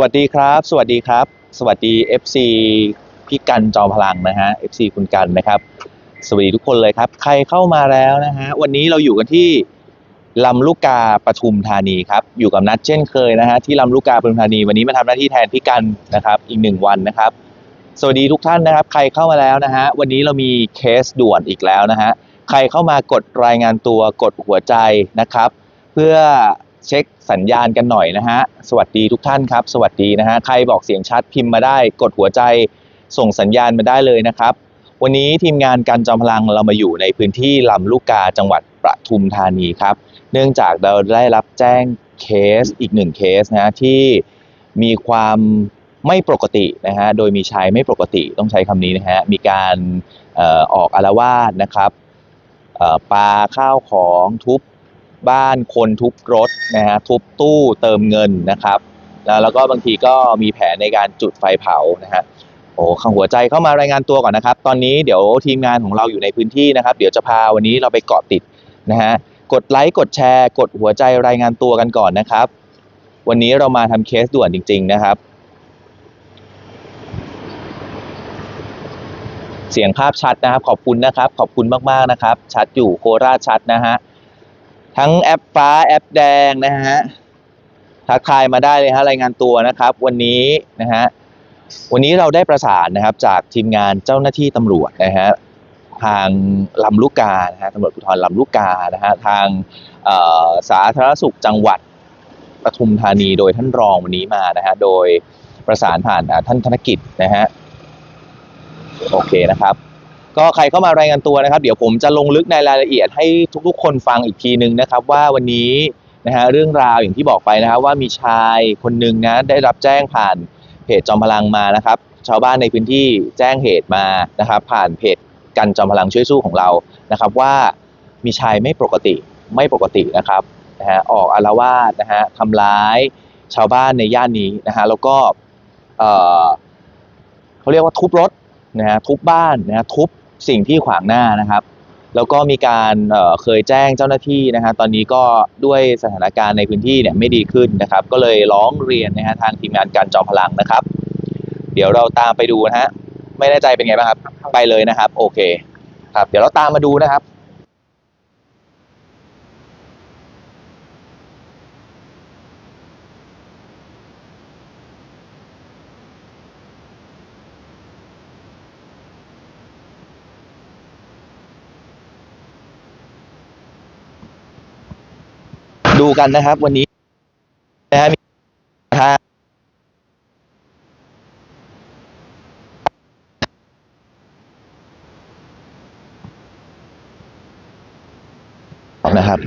สวัสดีครับ สวัสดีครับ สวัสดี FC พี่กันจอมพลังนะฮะ FC คุณกันนะครับ สวัสดีทุกคนเลยครับ ใครเข้ามาแล้วนะฮะ วันนี้เราอยู่กันที่ลำลูกกาปทุมธานีครับ อยู่กับนัดเช่นเคยนะฮะที่ลำลูกกาปทุมธานี วันนี้มาทำหน้าที่แทนพี่กันนะครับอีกหนึ่งวันนะครับ สวัสดีทุกท่านนะครับ ใครเข้ามาแล้วนะฮะ วันนี้เรามีเคสด่วนอีกแล้วนะฮะ ใครเข้ามากดรายงานตัวกดหัวใจนะครับ เพื่อ เช็คสัญญาณกันหน่อยนะฮะ สวัสดีทุกท่านครับ สวัสดีนะฮะ ใครบอกเสียงชัดพิมพ์มาได้ กดหัวใจส่งสัญญาณมาได้เลยนะครับ วันนี้ทีมงานการจอมพลังเรามาอยู่ในพื้นที่ลำลูกกาจังหวัดประทุมธานีครับ เนื่องจากเราได้รับแจ้งเคสอีกหนึ่งเคสนะที่มีความไม่ปกตินะฮะ โดยมีชายไม่ปกติต้องใช้คำนี้นะฮะ มีการออกอารวาสนะครับปาข้าวของทุบ บ้านคนทุบรถนะฮะทุบตู้เติมเงินนะครับแล้วแล้วก็บางทีก็มีแผนในการจุดไฟเผานะฮะโอ้ข้างหัวใจเข้ามารายงานตัวก่อนนะครับ ตอนนี้เดี๋ยวทีมงานของเราอยู่ในพื้นที่นะครับ เดี๋ยวจะพาวันนี้เราไปเกาะติดนะฮะกดไลค์กดแชร์ กดหัวใจรายงานตัวกันก่อนนะครับ วันนี้เรามาทำเคสด่วนจริง ๆนะครับ เสียงภาพชัดนะครับ ขอบคุณนะครับ ขอบคุณมากๆนะครับ ชัดอยู่โคราชชัดนะฮะ ทั้งแอปฟ้าแอปแดงนะฮะทักทายมาได้เลยฮะรายงานตัวนะครับ วันนี้นะฮะวันนี้เราได้ประสานนะครับจากทีมงานเจ้าหน้าที่ตำรวจนะฮะทางลำลูกกานะฮะตำรวจภูธรลำลูกกานะฮะทางสาธารณสุขจังหวัดปทุมธานีโดยท่านรองวันนี้มานะฮะโดยประสานผ่านท่านธนกิจนะฮะโอเคนะครับ ก็ใครเข้ามารายงานตัวนะครับ เดี๋ยวผมจะลงลึกในรายละเอียดให้ทุกๆ คนฟังอีกทีนึงนะครับ ว่าวันนี้นะฮะเรื่องราวอย่างที่บอกไปนะครับว่ามีชายคนหนึ่งนะได้รับแจ้งผ่านเพจจอมพลังมานะครับ ชาวบ้านในพื้นที่แจ้งเหตุมานะครับ ผ่านเพจกันจอมพลังช่วยสู้ของเรานะครับ ว่ามีชายไม่ปกติไม่ปกตินะครับนะฮะออกอารวาสนะฮะทำร้ายชาวบ้านในย่านนี้นะฮะแล้วก็เอ่อเขาเรียกว่าทุบรถนะฮะทุบบ้านนะฮะทุบ สิ่งที่ขวางหน้านะครับ แล้วก็มีการเเคยแจ้งเจ้าหน้าที่นะฮะตอนนี้ก็ด้วยสถานการณ์ในพื้นที่เนี่ยไม่ดีขึ้นนะครับ ก็เลยร้องเรียนนะฮะทางทีมงานการจอมพลังนะครับ เดี๋ยวเราตามไปดูนะฮะไม่แน่ใจเป็นไงบ้างครับ ไปเลยนะครับ โอเค ครับ เดี๋ยวเราตามมาดูนะครับ ดูกันนะครับ วันนี้นะฮะมีทางนะครับ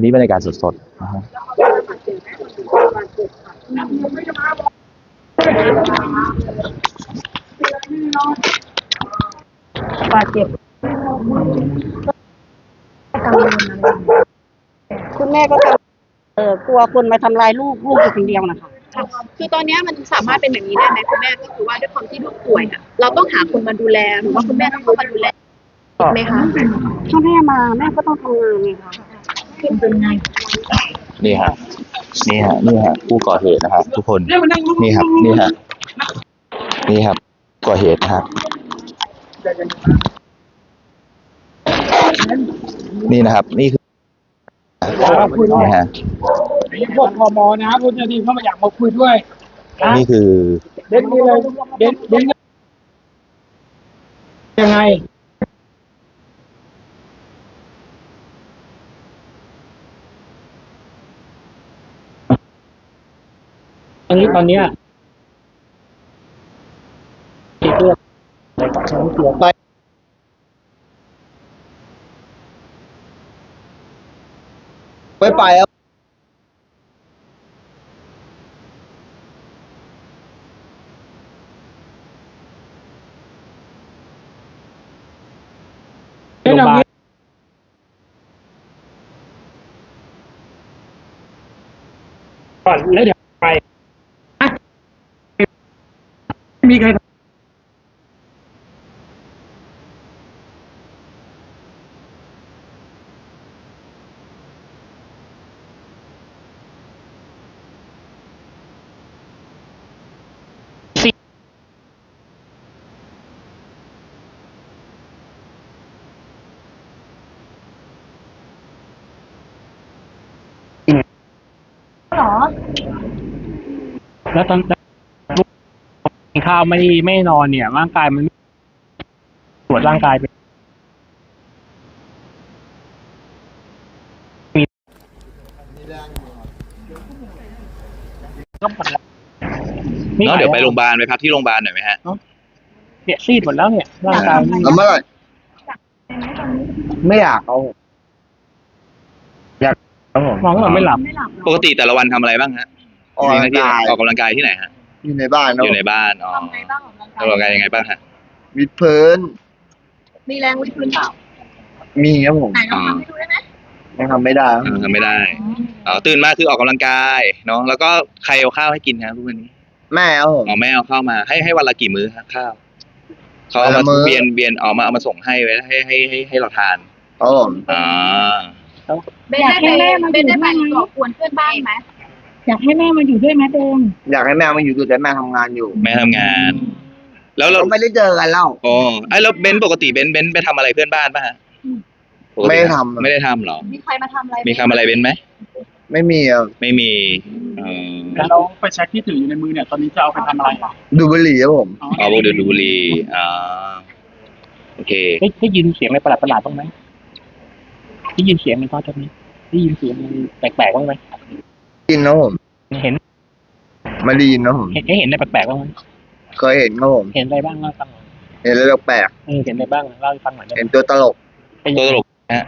นนี้บรรยากาศสดๆนะฮะบาดเจ็บกังวลอะไรคุณแม่ก็กังเออกลัวคนมาทำลายลูกลูกอยู่คนเดียวนะคะค่ะคือตอนเนี้ยมันสามารถเป็นแบบนี้ได้ไหมคุณแม่ก็คือว่าด้วยความที่ลูกป่วยอะเราต้องหาคนมาดูแลหรือว่าคุณแม่ต้องเข้ามาดูแลไหมคะ ถ้าแม่มาแม่ก็ต้องทำงานไงคะขึ้ นเป็นไงนี่ฮะนี่ฮะนี่ฮะผู้ก่อเหตุนะครับทุกคนนี่ครับนี่ฮะนี่ครับก่อเหตุนะครับนี่นะครับ นี่คือนี่ฮะมีพวกพมนะครับพวกเจ้าหน้าที่เขามาอยากมาคุยด้วยนะนี่คือเด่นนี่เลยเด่นเด่นยังไง นนี้ตอนเนี้ยติดเรื่องอะไรกับฉันเกี่ยวไปไม่ไปแล้วอย่างบาลนี้ก่อนแล้วเดี๋ยวไปอะไม่มีใคร แล้วตอนลูกกินข้าวไม่ไม่นอนเนี่ย ร่างกายมันตรวจร่างกายเป็นก็หมดแล้วเนาะเดี๋ยวไปโรงพยาบาลไปพักที่โรงพยาบาลหน่อยไหมฮะเนี่ยซีดหมดแล้วเนี่ยร่างกายมันแล้วเมื่อไหร่ไม่อยากเอาอยากครับผมมองว่าไม่หลับ ปกติแต่ละวันทำอะไรบ้างฮะ ออกกำลังกายออกกำลังกายที่ไหนฮะอยู่ในบ้านอนะยู่ในบ้านอ๋อทำไงบ้างของร่างออกกำลังกายยังไงบ้างฮะวิดพื้นมีแรงวิดพื้นเปล่ามีครับผมไหนลองทำให้ดูได้ไหมยังทำไม่ได้ครับเออทำไม่ได้อ๋อตื่นมาคือออกกำลังกายเนาะแล้วก็ใครเอาข้าวให้กินครับทุกวันนี้แม่ครับผม อ๋อแม่เอาข้าวมาให้ให้วันละกี่มื้อครับข้าวเขาวัเอานมาละมื้อเบียนเบียนเอามาเอามาส่งให้ไว้ให้ให้ให้ให้เราทานครับผม อ่า เบนได้ไปเบนได้ไปก่อกวนเพื่อนบ้านไหม อยากให้แม่มาอยู่ด้วยไหมเดงอยากให้แม่มาอยู่ด้วยแต่แม่ทำงานอยู่แม่ทำงาน แล้วเราเราไม่ได้เจอกันแล้ว อ๋อไอ้แล้วเบนซ์ปกติเบนซ์เบนซ์ไปทำอะไรเพื่อนบ้านป่ะฮะปกติไม่ได้ทำ ไม่ได้ทำเหรอ มีใครมาทำอะไรมีทำอะไรเบนซ์ไหม ไม่มีครับไม่มีเออแล้วเราไปเช็คที่ถืออยู่ในมือเนี่ยตอนนี้จะเอาไปทำอะไรดูบุหรี่ครับผม อ๋อพวกเดือดดูบุหรีอ่าโอเค ได้ได้ยินเสียงอะไรประหลาดประหลาดๆบ้างไหมได้ยินเสียงในทอดนี้ได้ยินเสียงอะไรแปลกๆบ้างไหม กินนะผมเห็นมารีนนะผมเห็นเห็นอะไรแปลกๆบ้างไหมเคยเห็นครับผมเห็นอะไรบ้างเล่าให้ฟังหน่อยเห็นแล้วแปลกเออเห็นอะไรบ้างเล่าให้ฟังหน่อยได้ๆไหมเห็นตัวตลกตัวตลกนะฮะ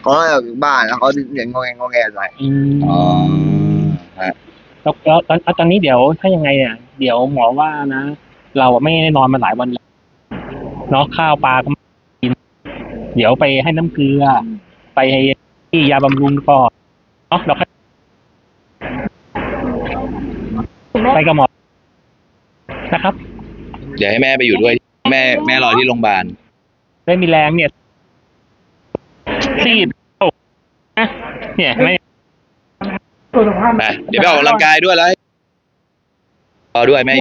เขาให้ออกจากบ้านแล้วเขาเสียงงอแงงอแงใส่อืมอ๋อฮะแล้วแล้วตอนตอนนี้เดี๋ยวถ้ายังไงเนี่ยเดี๋ยวหมอว่านะ เราอะไม่ได้นอนมาหลายวันแล้วเนาะข้าวปลาก็ไม่กิน เดี๋ยวไปให้น้ำเกลือ ไปให้ที่ยาบำรุงก่อนเนาะเราค่อย ไปกับหมอนะครับ เดี๋ยวให้แม่ไปอยู่ด้วย แม่แม่รอที่โรงพยาบาล ได้มีแรงเนี่ยซีดโอ้นะเนี่ยเห็นไหมตัวสุขภาพไปเดี๋ยวไปออกกำลังกายด้วยแล้วรอด้วยแม่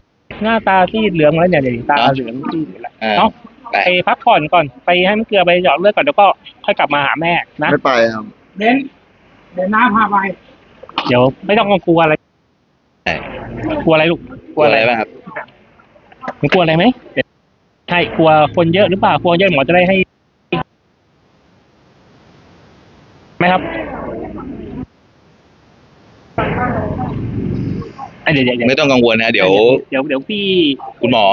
หน้าตาซีดเหลืองแล้วเนี่ยเดี๋ยวตาเนอะเหลืองซีดอยู่แล้วอ่าเนาะไปไปพักผ่อนก่อนไปให้น้ำเกลือไปหยอดเลือดก่อนแล้วก็ค่อยกลับมาหาแม่นะ ไม่ไปครับ เบนเดี๋ยวน้าพาไป เดี๋ยวไม่ต้องกลัวอะไรใช่ กลัวอะไรลูกกลัวอะไรบ้างครับหนูกลัวอะไรไหมเดี๋ยวใช่กลัวคนเยอะหรือเปล่ากลัวเยอะหมอจะได้ให้ไหมครับเอ้ยเดี๋ยวเดี๋ยวเดี๋ยวไม่ต้องกังวลนะ เดี๋ยว เดี๋ยวเดี๋ยวพี่ คุณหมอ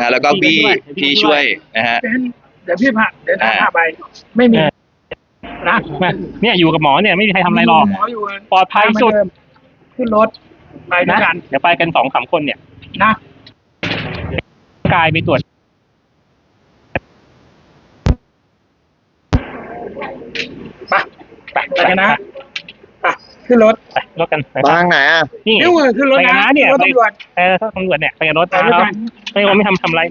นะแล้วก็พี่พี่ช่วยนะฮะเบนเดี๋ยวพี่พาเดี๋ยวน้าอ่าพาไป ไม่มีเออนะมาเนี่ยอยู่กับหมอเนี่ยไม่มีใครทำอะไรหรอก หมออยู่ปลอดภัยสุด ขึ้นรถ ไปด้วยนะกัน เดี๋ยวไปกันสองสามคนเนี่ยนะ กายไปตรวจ ไปไปไปกันนะไปขึ้นรถไปรถกันไปไปทางไหนอะนี่นิ้วมือขึ้นรถไปกันนะนะเนี่ยรถตำรวจ เออถ้าตำรวจเนี่ยไปกับรถไปด้วยนะกัน ไม่ว่าไม่ทำทำอะไร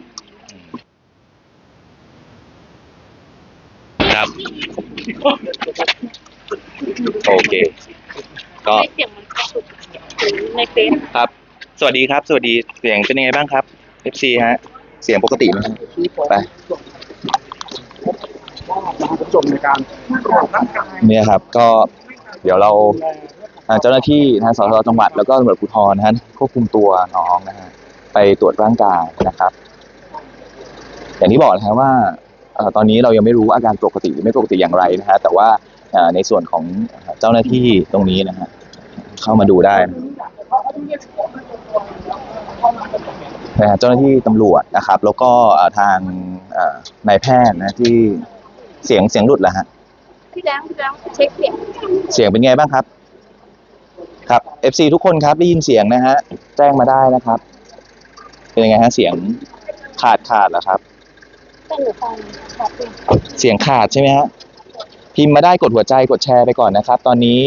ครับ โอเค ก็ เสียงมันกระตุก ในเฟซครับ สวัสดีครับ สวัสดีเสียงเป็นยังไงบ้างครับ FC ฮะ เสียงปกติไหมฮะไปจมในการออกร่างกายเนี่ยครับ ก็เดี๋ยวเราอ่าเจ้าหน้าที่นะฮะสทจังหวัดแล้วก็ตำรวจภูธรนะฮะควบคุมตัวน้องนะฮะไปตรวจร่างกายนะครับ อย่างที่บอกนะฮะว่าเอ่อตอนนี้เรายังไม่รู้อาการปกติหรือไม่ปกติอย่างไรนะฮะแต่ว่าเอ่อในส่วนของเจ้าหน้าที่ตรงนี้นะฮะเข้ามาดูได้นะ ฮะเจ้าหน้าที่ตำรวจนะครับ แล้วก็เอ่อทางเอ่อนายแพทย์นะที่เสียงเสียงหลุดแล้วฮะพี่แดงพี่แดงเช็คเสียงเสียงเป็นไงบ้างครับ ครับ FC ทุกคนครับได้ยินเสียงนะฮะแจ้งมาได้นะครับ เป็นยังไงฮะเสียงขาดขาดเหรอครับสนุกฟังขอบคุณเสียงขาดใช่ไหมฮะพิมพ์มาได้กดหัวใจกดแชร์ไปก่อนนะครับ ตอนนี้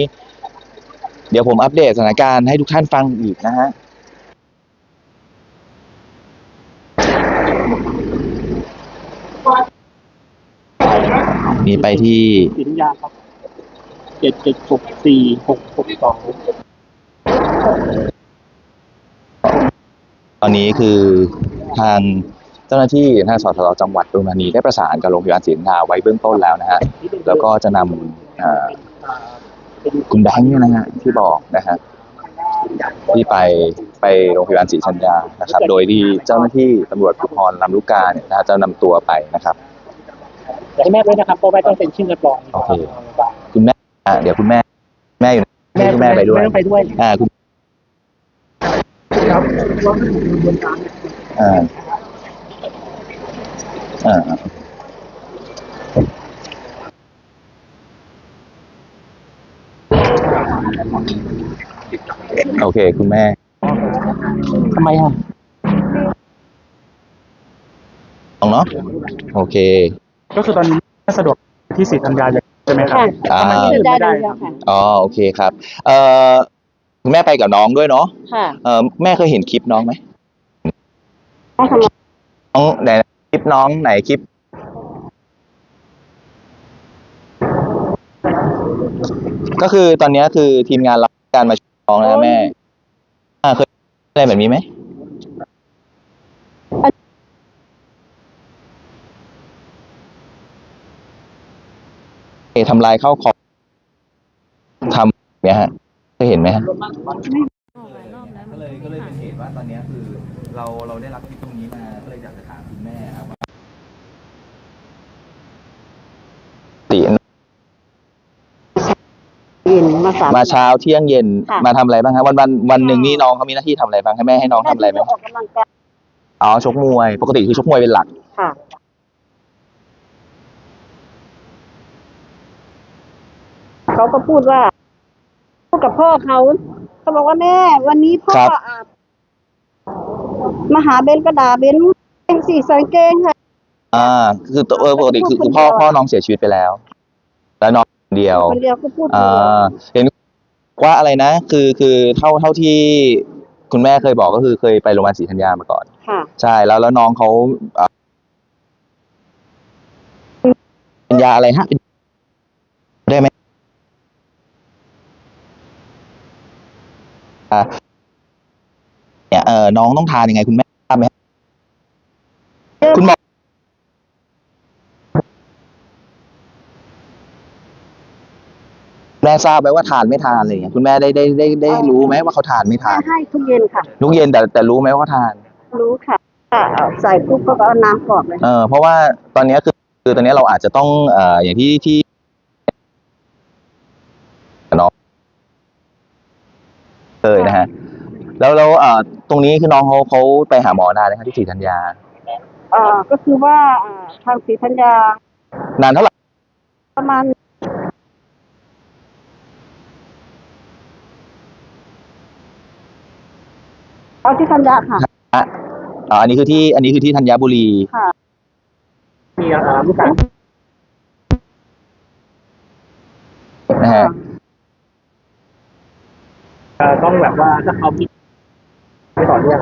เดี๋ยวผมอัปเดตสถานการณ์ให้ทุกท่านฟังอีกนะฮะมีไปที่สินยาครับเจ็ดเจ็ดหกสี่หกหกสองตอนนี้คือทางเจ้าหน้าที่ทางสสจังหวัดปทุมธานีได้ประสานกับโรงพยาบาลศรีนทาไว้เบื้องต้นแล้วนะฮะ แล้วก็จะนำอ่อ คุณแบงค์เนี่ยนะฮะที่บอกนะฮะที่ไปไปโรงพยาบาลศรีชัญญานะครับ โดยที่เจ้าหน้าที่ตำรวจภูธรลำลูกกาเนี่ยนะฮะจะนำตัวไปนะครับเดี๋ยวให้แม่ด้วยนะครับเพราะแม่ต้องเป็นชื่อเรียบร้อยโอเคคุณแม่อะเดี๋ยวคุณแม่ แม่อยู่ให้คุณแม่ไปด้วยแม่ต้องไปด้วยอ่าคุณครับว่าไม่ถูกกระบวนการอ่าอ่าอ่า โอเค คุณแม่ทำไมอะลองเนาะโอเค ก็คือตอนนี้แม่สะดวกที่สิทธัญญาเลยใช่ไหมครับ ค่ะอ่าที่ได้ได้แล้วค่ะ อ๋อโอเคครับ เอ่อคุณแม่ไปกับน้องด้วยเนาะค่ะเอ่อแม่เคยเห็นคลิปน้องไหมต้องทำ น้องไหนคลิปน้องไหนคลิป ก็คือตอนเนี้ยคือทีมงานรับการมาช่วยน้องนะแม่อ่าเคยอะไรแบบนี้ไหมเอ่อทำลายข้าวของทำเนี่ยฮะเคยเห็นไหมฮะก็เลยก็เลยเป็นเหตุว่าตอนเนี้ยคือเราเราได้รับคลิปตรงนี้มาก็เลยอยากจะถามคุณแม่ครับว่าติ ยินมาสาม มาเช้าเที่ยงเย็นค่ะ มาทำอะไรบ้างครับวันวันวันหนึ่งนี่น้องเขามีหน้าที่ทำอะไรบ้างให้แม่ให้น้องทำอะไรไหมออกกำลังกายอ๋อชกมวย ปกติคือชกมวยเป็นหลัก ค่ะ เขาก็พูดว่าพูดกับพ่อเขาเขาบอกว่าแม่ วันนี้พ่อครับอะมาหาเบนก็ด่าเบนเองสี่ใส่กางเกงค่ะ อ่า คือตัวเออปกติคือคือพ่อพ่อน้องเสียชีวิตไปแล้ว แล้วน้องคน เดียวคนเดียวก็พูดอ่าเห็นว่าอะไรนะ คือคือเท่าเท่าที่คุณแม่เคยบอกก็คือเคยไปโรงพยาบาลศรีธัญญามาก่อน ค่ะ ใช่แล้วแล้วน้องเขาเอ่อเป็นยาอะไรฮะเป็นได้ไหมอะเนี่ยเออน้องต้องทานยังไงคุณแม่ทราบไหมคุณหมอแม่ ทราบไหมว่าทานไม่ทานอะไรอย่างเงี้ยคุณแม่ได้ได้ได้ได้รู้ไหมว่าเขาทานไม่ทานให้ทุกเย็นค่ะลูกเย็นแต่แต่รู้ไหมว่าเขาทาน รู้ค่ะเอาใส่ปุ๊บก็เอาน้ำกรอกเลยเออเพราะว่าตอนเนี้ยคือคือตอนเนี้ยเราอาจจะต้องเอ่ออย่างที่ที่น้องเลยนะฮะแล้วแล้วเอ่อตรงนี้คือน้องเขาเขาไปหาหมอนานเลยครับที่ศรีธัญญาอ่าก็คือว่าอ่าทางศรีธัญญานานเท่าไหร่ประมาณ เอาที่ธัญญาค่ะอ๋ออันนี้คือที่อันนี้คือที่ธัญบุรี ค่ะ มีอ่าลูกการนะฮะ เอ่อต้องแบบว่าถ้าเขามีไม่ต่อเนื่อง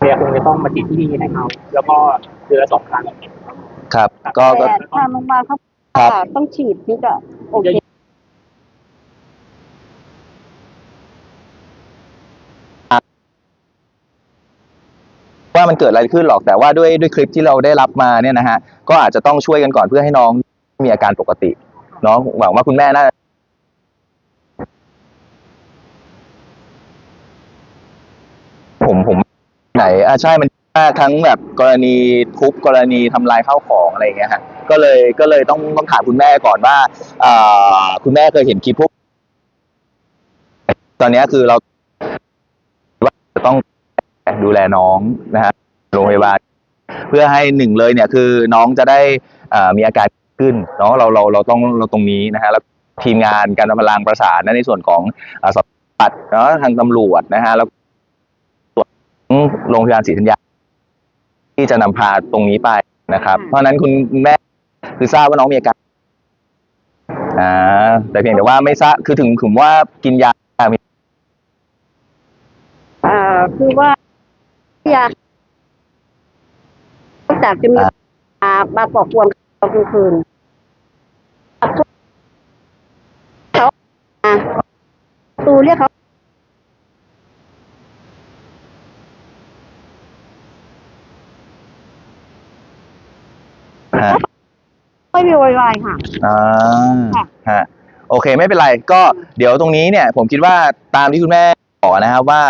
เรียคงจะต้องมาติดที่นี่ให้เขาแล้วก็เดือนละสองครั้ง ครับ ก็ก็ แต่ทางโรงพยาบาลเขาครับว่าต้องฉีดถึงจะโอเค ว่ามันเกิดอะไรขึ้นหรอกแต่ว่าด้วยด้วยคลิปที่เราได้รับมาเนี่ยนะฮะก็อาจจะต้องช่วยกันก่อนเพื่อให้น้องมีอาการปกติเนาะหวังว่าคุณแม่น่าผมผมไหนอ่าใช่มันทั้งแบบกรณีทุบกรณีทำลายข้าวของอะไรอย่างเงี้ยฮะก็เลยก็เลยต้องต้องถามคุณแม่ก่อนว่าอคุณแม่เคยเห็นคลิปพวกตอนนี้คือเราว่าจะต้อง ดูแลน้องนะฮะโรงพยาบาลเพื่อให้หนึ่งเลยเนี่ยคือน้องจะได้อ่ามีอาการขึ้นเนาะเราเราเราต้องเราตรงนี้นะฮะแล้วทีมงานการพลังประสานนะในส่วนของอ่าสอบปัดเนาะทางตำรวจนะฮะแล้วส่วนโรงพยาบาลศรีธัญญาที่จะนำพาตรงนี้ไปนะครับ เพราะฉะนั้นคุณแม่คือทราบว่าน้องมีอาการอ่าแต่เพียงแต่ว่าไม่ทราบคือถึงถึงว่ากินยามีอ่าคือว่า ยานอกจากจะมีอ่ามาก่อกวนตอนกลางคืนเขาอ่าตูเรียกเขาฮะไม่มีโวยวายค่ะ อ่าค่ะฮะ โอเค ไม่เป็นไร ก็เดี๋ยวตรงนี้เนี่ย ผมคิดว่าตามที่คุณแม่บอกนะครับว่า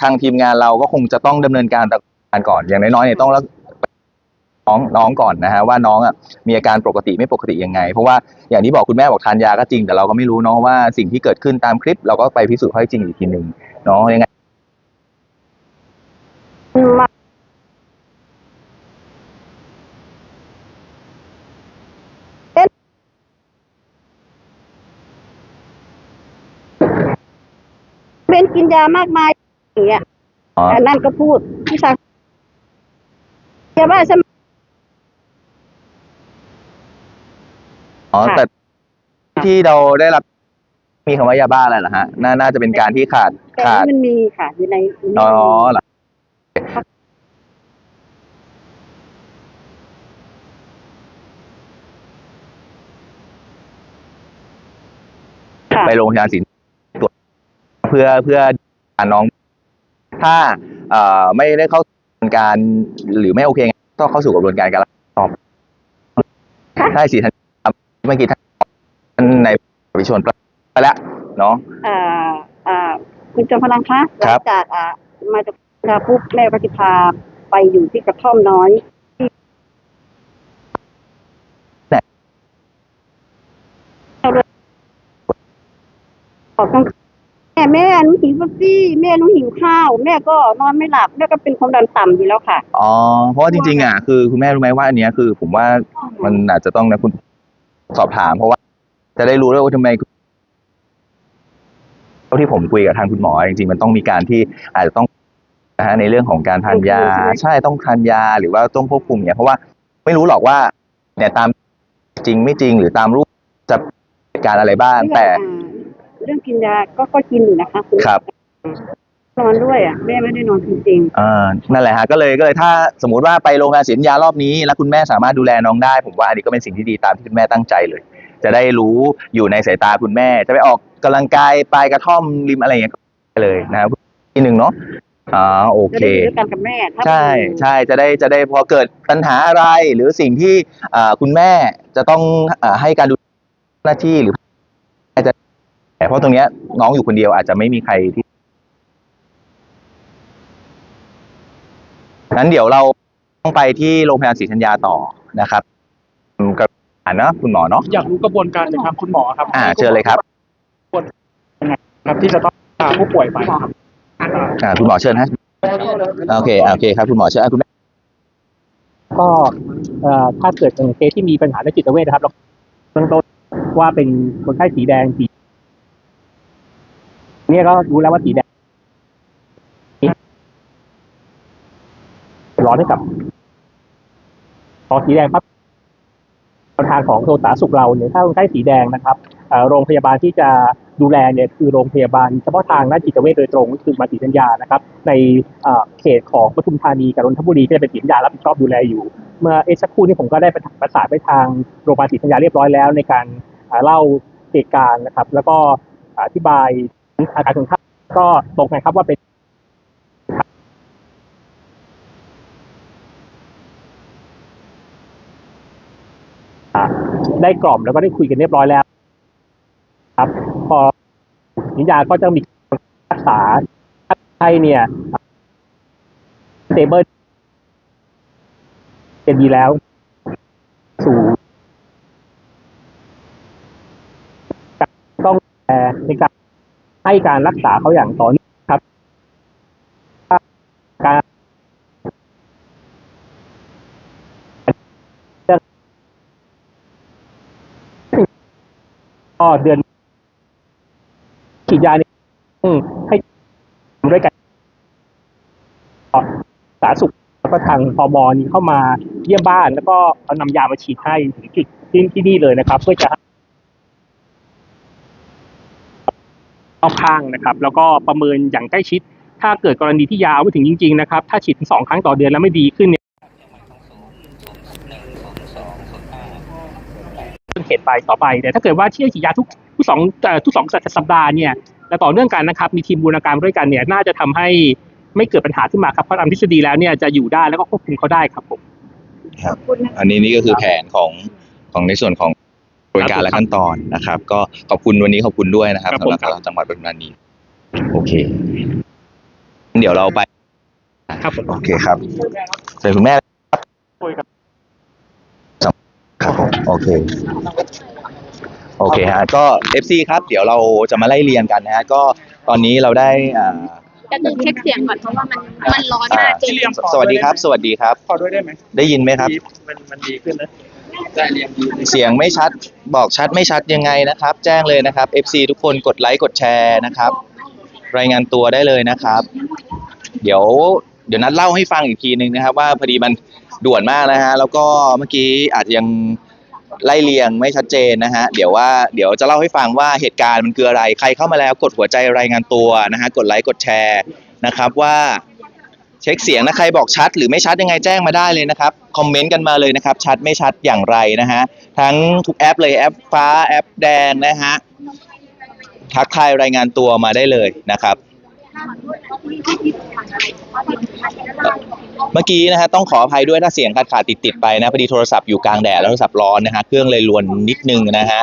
ทางทีมงานเราก็คงจะต้องดำเนินการตามการก่อนอย่างน้อยๆเนี่ยต้องรักน้องน้องก่อนนะฮะว่าน้องอะมีอาการปกติไม่ปกติยังไง เพราะว่าอย่างที่บอกคุณแม่บอกทานยาก็จริง แต่เราก็ไม่รู้เนาะว่าสิ่งที่เกิดขึ้นตามคลิป เราก็ไปพิสูจน์ข้อจริงอีกทีหนึ่งเนาะยังไงเป็นกินยามากมาย อย่างเงี้ยอ๋ออันนั่นก็พูดพี่ชายแกว่าใช่ไหมอ๋อค่ะ แต่ที่เราได้รับมีคำว่ายาบ้าอะไรเหรอฮะน่าน่าจะเป็นการที่ขาดแต่ขาดนี่มันมีค่ะ อยู่ในอ๋อเหรอค่ะ ไปโรงพยาบาลศิลป์ตรวจเพื่อเพื่อการน้อง ถ้าเอ่อไม่ได้เข้ากระบวนการหรือไม่โอเคไงต้องเข้าสู่กระบวนการการรับผิดชอบใช่สิท่านครับเมื่อกี้ท่านในวิชนไปแล้วเนาะอ่าอ่าคุณจอมพลังคะหครัลับงจากอ่ามาจากลาปุ๊บแม่ก็จะพาไปอยู่ที่กระท่อมน้อยที่ออกกลางคืนแม่แม่ หนูหิวเป๊ปซี่ แม่หนูหิวข้าว แม่ก็นอนไม่หลับ แม่ก็เป็นความดันต่ำอยู่แล้วค่ะ อ๋อเพราะว่าจริงๆอะคือคุณแม่รู้ไหมว่าอันเนี้ยคือ ผมว่ามันอาจจะต้องนะคุณสอบถาม เพราะว่า จะได้รู้ด้วยว่าทำไมเท่าที่ผมคุยกับทางคุณหมอจริงๆมันต้องมีการที่อาจจะต้องนะฮะในเรื่องของการทานยา ควบคุมใช่ไหม ใช่ต้องทานยาหรือว่าต้องควบคุมเนี่ยเพราะว่าไม่รู้หรอกว่า เนี่ยตามจริงไม่จริงหรือตามรูปจะเหตุการณ์อะไรบ้างแต่อ่า เรื่องกินยาก็ก็กินอยู่นะคะณครับ นอนด้วยอะแม่ไม่ได้นอนจริงอ่านั่นแหละฮะก็เลยก็เลยถ้าสมมุติว่าไปโรงพยาบาลศิลป์ยารอบนี้ แล้วคุณแม่สามารถดูแลน้องได้ ผมว่าอันนี้ก็เป็นสิ่งที่ดีตามที่คุณแม่ตั้งใจเลย จะได้รู้อยู่ในสายตาคุณแม่ จะไปออกกำลังกายปลายกระท่อมริมอะไรอย่างเงี้ยก็ได้เลยนะครับทีหนึ่งเนาะอ่าโอๆจะเค ได้อยู่ด้วยกันกับแม่ถ้าใช่ไปอยู่ใช่จะได้จะได้พอเกิดปัญหาอะไรหรือสิ่งที่อ่าคุณแม่จะต้องอาให้การดูหน้าที่หรือจะ เพราะตรงเนี้ยน้องอยู่คนเดียวอาจจะไม่มีใครที่นั้นเดี๋ยวเราต้องไปที่โรงพยาบาลศรีธัญญาต่อนะครับอืมกับอ่านเนาะคุณหมอเนาะอยากรู้กระบวนการจากทางคุณหมอครับอ่าเชิญเลยครับครับที่จะต้องพาผู้ป่วยไปครับอ่าคุณหมอเชิญฮะโอเคโอเคครับคุณหมอเชิญอะคุณแม่ก็เอ่อถ้าเกิดเป็นเคสที่มีปัญหาในจิตเวชนะครับเราเบื้องต้นว่าเป็นคนไข้สีแดงสีเนี่ยก็รู้แล้วว่าสีแดงร้อนให้กับพอสีแดงปั๊บทางของโซนสาธารณสุขเราเนี่ยถ้าคนไข้สีแดงนะครับโรงพยาบาลที่จะดูแลเนี่ยคือโรงพยาบาลเฉพาะทางด้านจิตเวชโดยตรงก็คือมาศรีธัญญานะครับ ในเขตของปทุมธานีกับนนทบุรีที่จะเป็นศรีธัญญารับผิดชอบดูแลอยู่ เมื่อเอสักครู่นี้ผมก็ได้ประสานไปทางโรงพยาบาลศรีธัญญาเรียบร้อยแล้ว ในการเล่าเหตุการณ์นะครับ แล้วก็อธิบาย อาการของท่านก็ตกันครับว่าเป็นได้กล่อมแล้วก็ได้คุยกันเรียบร้อยแล้ว ครับ พอนิยาก็จะมีรักษาให้เนี่ยสเตเบิลเป็นดีแล้ว สู่ต้องแลในการ ให้การรักษาเขาอย่างต่อเนื่องครับการก็เดือนฉีดยาเนี่ยให้ด้วยกันสาธารณสุขแล้วก็ทางพมนี่เข้ามาเยี่ยมบ้าน แล้วก็เอานำยามาฉีดให้ถึงจุดที่ที่นี่เลยนะครับ เพื่อจะ รอบข้างนะครับ แล้วก็ประเมินอย่างใกล้ชิด ถ้าเกิดกรณีที่ยาวไปถึงจริงๆนะครับ ถ้าฉีดถึงสองครั้งต่อเดือนแล้วไม่ดีขึ้นเนี่ยเป็นเหตุไปต่อไปแต่ถ้าเกิดว่าที่ฉีดยาทุกทุกสองเอ่อทุกสองสัปดาห์เนี่ยและต่อเนื่องกันนะครับ มีทีมบูรณาการด้วยกันเนี่ย น่าจะทำให้ไม่เกิดปัญหาขึ้นมาครับ เพราะตามทฤษฎีแล้วเนี่ยจะอยู่ได้แล้วก็ควบคุมเขาได้ครับผมอันนี้นี่ก็คือแผนของของในส่วนของ บริการและขั้นตอนนะครับ ก็ขอบคุณวันนี้ขอบคุณด้วยนะครับครับสำหรับผมครับจังหวัดปทุมธานีโอเค เดี๋ยวเราไป ครับผมโอเคครับเชิญคุณแม่ครับผมโอเคโอเคฮะก็ FC ครับเดี๋ยวเราจะมาไล่เรียงกันนะฮะก็ตอนนี้เราได้อ่าก็คือเช็คเสียงก่อนเพราะว่ามันมันร้อนมากจริงสสวัสดีครับ สวัสดีครับขอด้วยได้ไหมได้ยินไหมครับ มันมันดีขึ้นนะได้ เสียงไม่ชัดบอกชัดไม่ชัดยังไงนะครับ แจ้งเลยนะครับ FC ทุกคนกดไลค์กดแชร์นะครับ รายงานตัวได้เลยนะครับ เดี๋ยวเดี๋ยวนัดเล่าให้ฟังอีกทีนึงนะครับ ว่าพอดีมันด่วนมากนะฮะแล้วก็เมื่อกี้อาจจะยังไล่เลียงไม่ชัดเจนนะฮะเดี๋ยวว่าเดี๋ยวจะเล่าให้ฟังว่าเหตุการณ์มันคืออะไร ใครเข้ามาแล้วกดหัวใจรายงานตัวนะฮะกดไลค์กดแชร์นะครับว่า เช็คเสียงนะใครบอกชัด หรือไม่ชัดยังไงแจ้งมาได้เลยนะครับคอมเมนต์กันมาเลยนะครับ ชัดไม่ชัดอย่างไรนะฮะทั้งทุกแอปเลยแอปฟ้าแอปแดงนะฮะทักทายรายงานตัวมาได้เลยนะครับ เมื่อกี้นะฮะต้องขออภัยด้วยถ้าเสียงขาดขาดติดติดๆไปนะพอดีโทรศัพท์อยู่กลางแดดแล้วโทรศัพท์ร้อนนะฮะเครื่องเลยรวนนิดนึงนะฮะ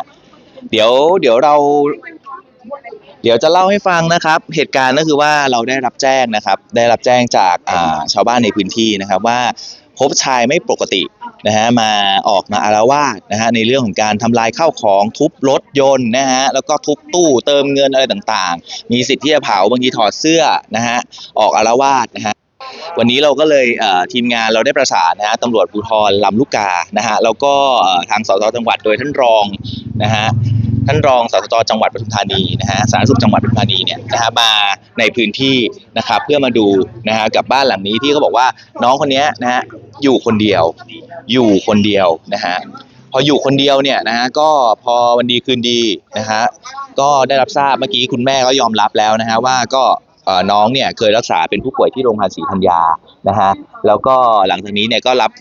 เดี๋ยวเดี๋ยวเรา เดี๋ยวจะเล่าให้ฟังนะครับ เหตุการณ์ก็คือว่าเราได้รับแจ้งนะครับ ได้รับแจ้งจากอ่าชาวบ้านในพื้นที่นะครับว่าพบชายไม่ปกตินะฮะมาออกมาอารวาสนะฮะในเรื่องของการทำลายข้าวของทุบรถยนต์นะฮะแล้วก็ทุบตู้เติมเงินอะไรต่างๆ มีสิทธิ์ที่จะเผาบางทีถอดเสื้อนะฮะออกอารวาสนะฮะวันนี้เราก็เลยเอ่อทีมงานเราได้ประสานนะฮะตำรวจภูธรลำลูกกานะฮะแล้วก็เอ่อทางสสจังหวัดโดยท่านรองนะฮะ ท่านรองสาสจจังหวัดปทุมธานีนะฮะสาธารณสุขจังหวัดปทุมธานีเนี่ยนะฮะมาในพื้นที่นะครับเพื่อมาดูนะฮะกับบ้านหลังนี้ที่เขาบอกว่าน้องคนเนี้ยนะฮะอยู่คนเดียว อยู่คนเดียวนะฮะพออยู่คนเดียวเนี่ยนะฮะก็พอวันดีคืนดีนะฮะก็ได้รับทราบเมื่อกี้คุณแม่ก็ยอมรับแล้วนะฮะว่าก็น้องเนี่ยเคยรักษาเป็นผู้ป่วยที่โรงพยาบาลศรีธัญญานะฮะแล้วก็หลังจากนี้เนี่ยก็รับ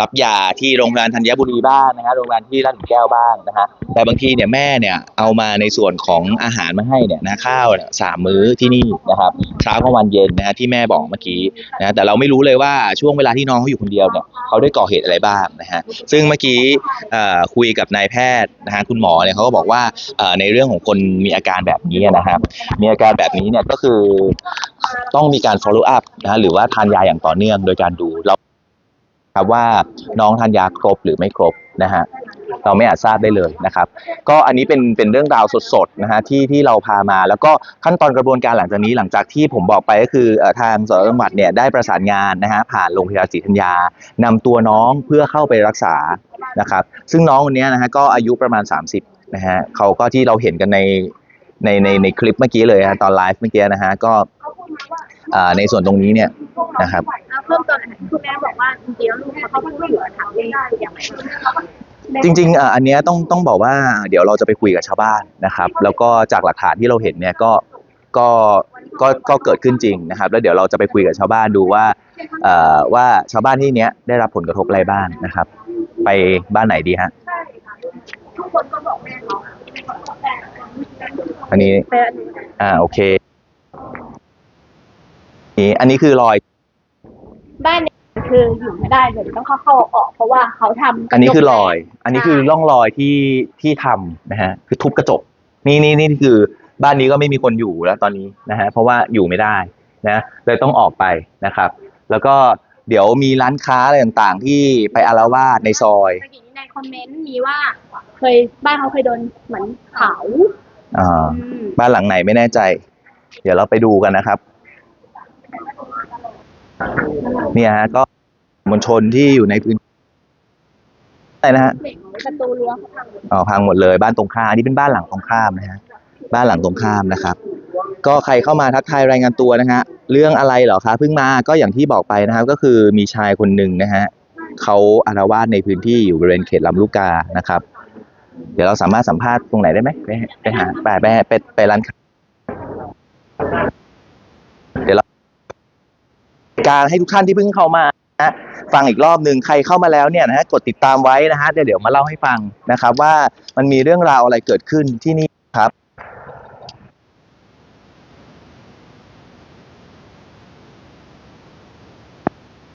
รับยาที่โรงพยาบาลธัญบุรีบ้างนะฮะโรงพยาบาลที่ลาดหลุมแก้วบ้างนะฮะแต่บางทีเนี่ยแม่เนี่ยเอามาในส่วนของอาหารมาให้เนี่ยนะข้าวเนี่ยสามมื้อที่นี่นะครับเช้ากลางวันเย็นนะฮะที่แม่บอกเมื่อกี้นะแต่เราไม่รู้เลยว่าช่วงเวลาที่น้องเขาอยู่คนเดียวเนี่ยเขาได้ก่อเหตุอะไรบ้างนะฮะซึ่งเมื่อกี้คุยกับนายแพทย์นะฮะคุณหมอเนี่ยเขาก็บอกว่าในเรื่องของคนมีอาการแบบนี้นะครับมีอาการแบบนี้เนี่ยก็คือต้องมีการ follow up นะฮะหรือว่าทานยาอย่างต่อเนื่องโดยการดูเรา ครับว่าน้องทานยาครบหรือไม่ครบนะฮะเราไม่อาจทราบได้เลยนะครับ ก็อันนี้เป็นเป็นเรื่องราวสดๆนะฮะที่ที่เราพามา แล้วก็ขั้นตอนกระบวนการหลังจากนี้หลังจากที่ผมบอกไปก็คือทางสจังหวัดเนี่ยได้ประสานงานนะฮะผ่านโรงพยาบาลศรีธัญญานำตัวน้องเพื่อเข้าไปรักษานะครับ ซึ่งน้องคนนี้นะฮะก็อายุประมาณ 30นะฮะเขาก็ที่เราเห็นกันในในในในคลิปเมื่อกี้เลยฮะตอนไลฟ์เมื่อกี้นะฮะก็ ในส่วนตรงนี้เนี่ยนะครับเอาเพิ่มเติมหน่อยคุณแม่บอกว่าจริงๆแล้วลูกเขาก็ช่วยเหลือทางได้อย่างไรจริงๆอะอันเนี้ยต้องต้องบอกว่าเดี๋ยวเราจะไปคุยกับชาวบ้านนะครับ แล้วก็จากหลักฐานที่เราเห็นเนี่ยก็ก็ก็ก็เกิดขึ้นจริงนะครับ แล้วเดี๋ยวเราจะไปคุยกับชาวบ้านดูว่าเอ่อว่าชาวบ้านที่เนี้ยได้รับผลกระทบอะไรบ้างนะครับ ไปบ้านไหนดีฮะทุกคนก็บอกแม่เขาอันนี้เป็นอ่าโอเค นี่อันนี้คือรอย บ้านเนี่ยคืออยู่ไม่ได้เลยต้องเข้าเข้าออก เพราะว่าเขาทำอันนี้คือรอย อันนี้คือร่องรอยที่ที่ทำนะฮะ คือทุบกระจก นี่นี่นี่คือบ้านนี้ก็ไม่มีคนอยู่แล้วตอนนี้นะฮะ เพราะว่าอยู่ไม่ได้นะเลยต้องออกไปนะครับ แล้วก็เดี๋ยวมีร้านค้าอะไรต่างๆ ที่ไปอารวาสในซอย เมื่อกี้ในคอมเมนต์มีว่า เคยบ้านเขาเคยโดนเหมือนเผาอ่า อืม บ้านหลังไหนไม่แน่ใจ เดี๋ยวเราไปดูกันนะครับ เนี่ยฮะก็มวลชนที่อยู่ในพื้นที่อะไรนะฮะประตูรั้วเขาพังอ๋อพังหมดเลยบ้านตรงข้ามอันนี้เป็นบ้านหลังตรงข้ามนะฮะบ้านหลังตรงข้ามนะครับ ก็ใครเข้ามาทักทายรายงานตัวนะฮะเรื่องอะไรเหรอคะเพิ่งมาก็อย่างที่บอกไปนะครับ ก็คือมีชายคนหนึ่งนะฮะเขาอารวาสในพื้นที่อยู่บริเวณเขตลำลูกกานะครับ เดี๋ยวเราสามารถสัมภาษณ์ตรงไหนได้ไหมไปไปหาไปไปไปไปร้านค้าเดี๋ยวเรา การให้ทุกท่านที่เพิ่งเข้ามานะฟังอีกรอบหนึ่งใครเข้ามาแล้วเนี่ยนะฮะกดติดตามไว้นะฮะเดี๋ยวเดี๋ยวมาเล่าให้ฟังนะครับ ว่ามันมีเรื่องราวอะไรเกิดขึ้นที่นี่ครับ